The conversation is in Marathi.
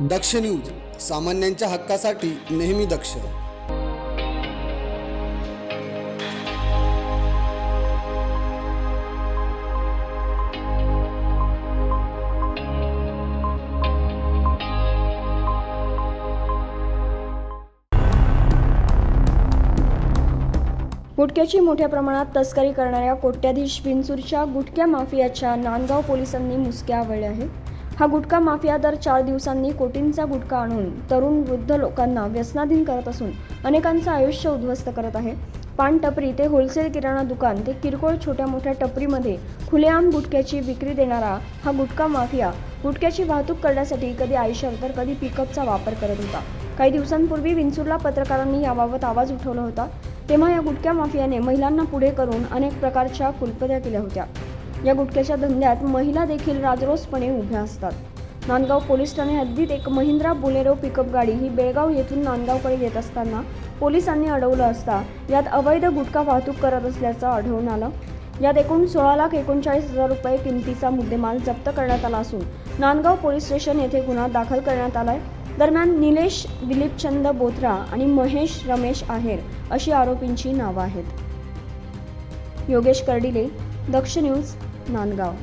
दक्ष न्यूज सामान्यांच्या हक्कासाठी नेहमी दक्ष. गुटख्याची मोठ्या प्रमाणात तस्करी करणाऱ्या कोट्याधीश विंचूरच्या गुटख्या माफियाच्या नांदगाव पोलिसांनी मुसक्या आवळल्या आहेत. हा गुटखा माफिया दर चार दिवसांनी कोटींचा गुटखा आणून तरुण वृद्ध लोकांना व्यसनाधीन करत असून अनेकांचं आयुष्य उद्ध्वस्त करत आहे. पान टपरी ते होलसेल किराणा दुकान ते किरकोळ छोट्या मोठ्या टपरीमध्ये खुलेआम गुटख्याची विक्री देणारा हा गुटखा माफिया गुटख्याची वाहतूक करण्यासाठी कधी आयुष्यावर तर कधी पिकअपचा वापर करत होता. काही दिवसांपूर्वी विंचूरला पत्रकारांनी याबाबत आवाज उठवला होता. तेव्हा या गुटख्या माफियाने महिलांना पुढे करून अनेक प्रकारच्या कुलपत्या केल्या होत्या. या गुटख्याच्या धंद्यात महिला देखील राजरोसपणे उभ्या असतात. नांदगाव पोलीस ठाणे हद्दीत एक महिंद्रा बोलेरो पिकअप गाडी ही बेळगाव येथून नांदगावकडे येत असताना पोलिसांनी अडवलं असता यात अवैध गुटखा वाहतूक करत असल्याचं आढळून आलं. यात एकूण सोळा लाख एकोणचाळीस हजार रुपये किमतीचा मुद्देमाल जप्त करण्यात आला असून नांदगाव पोलीस स्टेशन येथे गुन्हा दाखल करण्यात आलाय. दरम्यान निलेश दिलीपचंद बोथरा आणि महेश रमेश आहेर अशी आरोपींची नावं आहेत. योगेश कर्डिले दक्ष न्यूज नांदगाव.